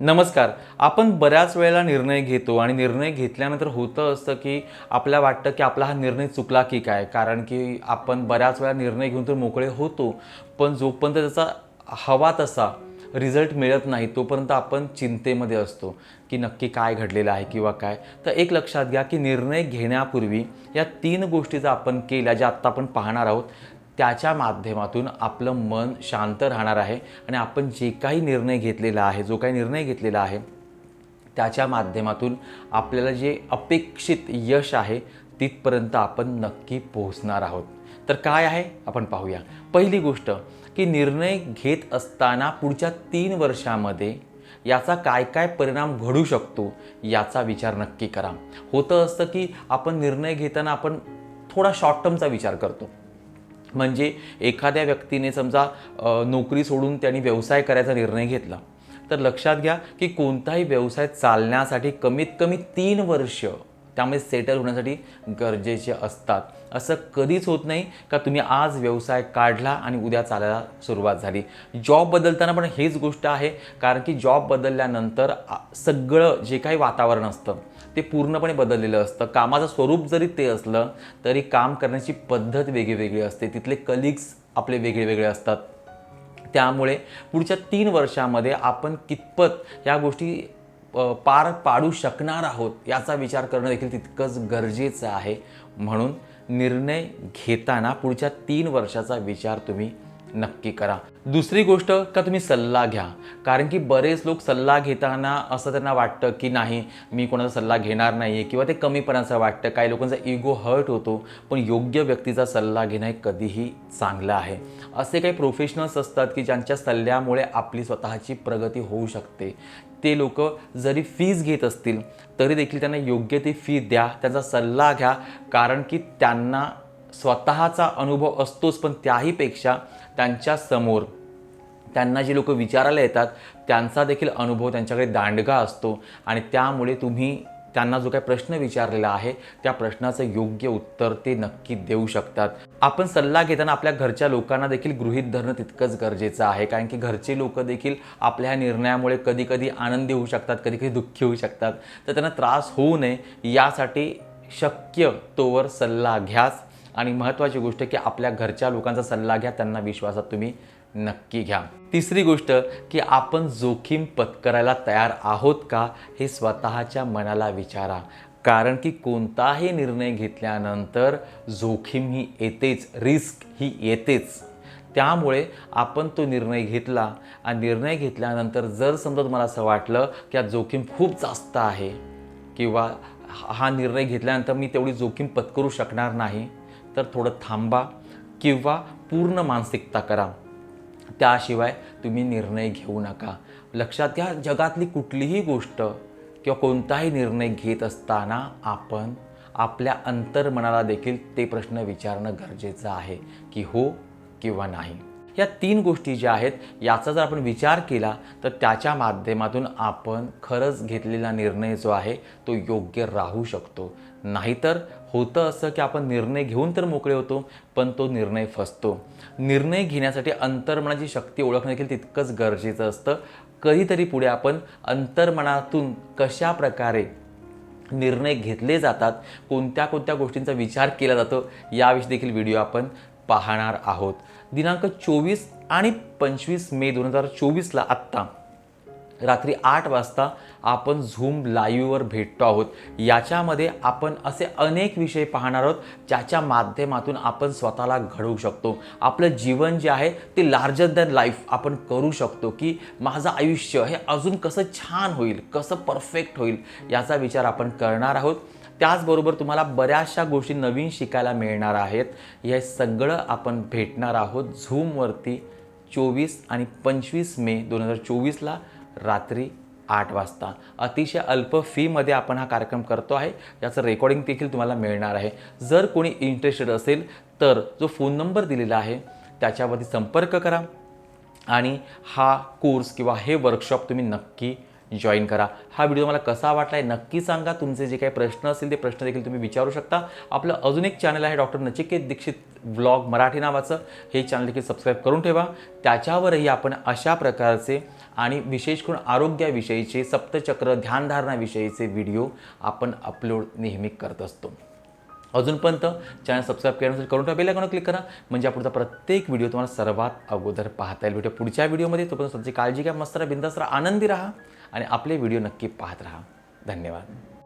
नमस्कार. आपण बऱ्याच वेळेला निर्णय घेतो आणि निर्णय घेतल्यानंतर होतं असतं की आपल्याला वाटतं की आपला हा निर्णय चुकला की काय? कारण की आपण बऱ्याच वेळा निर्णय घेऊन तर मोकळे होतो पण जोपर्यंत त्याचा हवा तसा रिझल्ट मिळत नाही तोपर्यंत आपण चिंतेमध्ये असतो की नक्की काय घडलेलं आहे किंवा काय. तर एक लक्षात घ्या की निर्णय घेण्यापूर्वी या तीन गोष्टी जर आपण केल्या ज्या आत्ता आपण पाहणार आहोत त्याच्या माध्यमातून आपलं मन शांत राहणार आहे आणि आपण जे काही निर्णय घेतलेला आहे जो काही निर्णय घेतलेला आहे त्याच्या माध्यमातून आपल्याला जे अपेक्षित यश आहे तिथपर्यंत आपण नक्की पोहोचणार आहोत. तर काय आहे? आपण पाहूया. पहिली गोष्ट की निर्णय घेत असताना पुढच्या तीन वर्षामध्ये याचा काय काय परिणाम घडू शकतो याचा विचार नक्की करा. होतं असतं की आपण निर्णय घेताना आपण थोडा शॉर्ट टर्मचा विचार करतो. म्हणजे एखाद्या व्यक्तीने समजा नोकरी सोडून त्यांनी व्यवसाय करायचा निर्णय घेतला तर लक्षात घ्या की कोणताही व्यवसाय चालण्यासाठी कमीत कमी तीन वर्ष त्यामध्ये सेटल होण्यासाठी गरजेचे असतात. असं कधीच होत नाही का तुम्ही आज व्यवसाय काढला आणि उद्या चालायला सुरुवात झाली. जॉब बदलताना पण हेच गोष्ट आहे कारण की जॉब बदलल्यानंतर सगळं जे काही वातावरण असतं ते पूर्णपणे बदललेलं असतं. कामाचं स्वरूप जरी ते असलं तरी काम करण्याची पद्धत वेगळी असते. तिथले कलिग्स आपले वेगळे वेगळे असतात. त्यामुळे पुढच्या तीन वर्षामध्ये आपण कितपत या गोष्टी पार पाडू शकणार आहोत याचा विचार करणं देखील तितकंच गरजेचं आहे. म्हणून निर्णय घेताना पुढच्या तीन वर्षाचा विचार तुम्ही नक्की करा. दुसरी गोष्ट का तुम्ही सल्ला घ्या. कारण की बरेच लोक सल्ला घेताना असं त्यांना वाटतं की नाही मी कोणाचा सल्ला घेणार नाही आहे किंवा ते कमीपणाचं वाटतं. काही लोकांचा इगो हर्ट होतो पण योग्य व्यक्तीचा सल्ला घेणं हे कधीही चांगलं आहे. असे काही प्रोफेशनल्स असतात की ज्यांच्या सल्ल्यामुळे आपली स्वतःची प्रगती होऊ शकते. ते लोक जरी फीज घेत असतील तरी देखील त्यांना योग्य ती फी द्या त्यांचा सल्ला घ्या. कारण की त्यांना स्वतःचा अनुभव असतोच पण त्याहीपेक्षा त्यांच्यासमोर त्यांना जे लोक विचारायला येतात त्यांचा देखील अनुभव त्यांच्याकडे दांडगा असतो. आणि त्यामुळे तुम्ही त्यांना जो काही प्रश्न विचारलेला आहे त्या प्रश्नाचं योग्य उत्तर ते नक्की देऊ शकतात. आपण सल्ला घेताना आपल्या घरच्या लोकांना देखील गृहित धरणं तितकंच गरजेचं आहे. कारण की घरचे लोक देखील आपल्या ह्या निर्णयामुळे कधी कधी आनंदी होऊ शकतात कधी कधी दुःखी होऊ शकतात. तर त्यांना त्रास होऊ नये यासाठी शक्य तोवर सल्ला घ्याच. आणि महत्त्वाची गोष्ट की आपल्या घरच्या लोकांचा सल्ला घ्या त्यांना विश्वासात तुम्ही नक्की घ्या. तिसरी गोष्ट की आपण जोखीम पत्करायला तयार आहोत का हे स्वतःच्या मनाला विचारा. कारण की कोणताही निर्णय घेतल्यानंतर जोखीम ही येतेच रिस्क ही येतेच. त्यामुळे आपण तो निर्णय घेतला आणि निर्णय घेतल्यानंतर जर समजा तुम्हाला असं वाटलं की जोखीम खूप जास्त आहे किंवा हा निर्णय घेतल्यानंतर मी तेवढी जोखीम पत्करू शकणार नाही तर थोडं थांबा किंवा पूर्ण मानसिकता करा. त्याशिवाय तुम्ही निर्णय घेऊ नका. लक्षात घ्या जगातली कुठलीही गोष्ट किंवा कोणताही निर्णय घेत असताना आपण आपल्या अंतर्मनाला देखील ते प्रश्न विचारणं गरजेचं आहे की हो किंवा नाही. या तीन गोष्टी ज्या आहेत याचा जर आपण विचार केला तर त्याच्या माध्यमातून आपण खरंच घेतलेला निर्णय जो आहे तो योग्य राहू शकतो. नाहीतर होतं असं की आपण निर्णय घेऊन तर मोकळे होतो पण तो निर्णय फसतो. निर्णय घेण्यासाठी अंतर्मनाची शक्ती ओळखणं देखील तितकंच गरजेचं असतं. कधीतरी पुढे आपण अंतर्मनातून कशा प्रकारे निर्णय घेतले जातात कोणत्या कोणत्या गोष्टींचा विचार केला जातो याविषयी देखील व्हिडिओ आपण पाहणार आहोत. दिनांक चोवीस आणि पंचवीस मे दोन हजार चोवीसला आत्ता रात्री आठ वाजता आपण झूम लाईव्हवर भेटतो आहोत. याच्यामध्ये आपण असे अनेक विषय पाहणार आहोत ज्याच्या माध्यमातून आपण स्वतःला घडवू शकतो. आपलं जीवन जे आहे ते लार्जर दॅन लाईफ आपण करू शकतो की माझं आयुष्य हे अजून कसं छान होईल कसं परफेक्ट होईल याचा विचार आपण करणार आहोत. त्याचबरोबर तुम्हाला बऱ्याचशा गोष्टी नवीन शिकायला मिळणार आहेत. हे सगळं आपण भेटणार आहोत झूमवरती चोवीस आणि पंचवीस मे दोन हजार चोवीसला रात्री आठ वाजता. अतिशय अल्प फीमध्ये आपण हा कार्यक्रम करतो आहे. याचं रेकॉर्डिंग देखील तुम्हाला मिळणार आहे. जर कोणी इंटरेस्टेड असेल तर जो फोन नंबर दिलेला आहे त्याच्यावरती संपर्क करा. आणि हा कोर्स किंवा हे वर्कशॉप तुम्ही नक्की जॉईन करा. हा व्हिडिओ मला कसा वाटला आहे नक्की सांगा. तुमचे जे काही प्रश्न असतील ते प्रश्न देखील तुम्ही विचारू शकता. आपलं अजून एक चॅनल आहे डॉक्टर नचिकेत दीक्षित व्लॉग मराठी नावाचं. हे चॅनल देखील सबस्क्राईब करून ठेवा. त्याच्यावरही आपण अशा प्रकारचे आणि विशेष करून आरोग्याविषयीचे सप्तचक्र ध्यानधारणाविषयीचे व्हिडिओ आपण अपलोड नेहमी करत असतो. अजूनपर्यंत चॅनल सबस्क्राईब करण्यासाठी करून ठेवा. बेलायकॉन क्लिक करा. म्हणजे पुढचा प्रत्येक व्हिडिओ तुम्हाला सर्वात अगोदर पाहता येईल. व्हिडिओ पुढच्या व्हिडिओमध्ये. तोपर्यंत स्वतःची काळजी घ्या. मस्त राहा. बिंदास राहा. आनंदी राहा. आणि आपले व्हिडिओ नक्की पाहत राहा. धन्यवाद.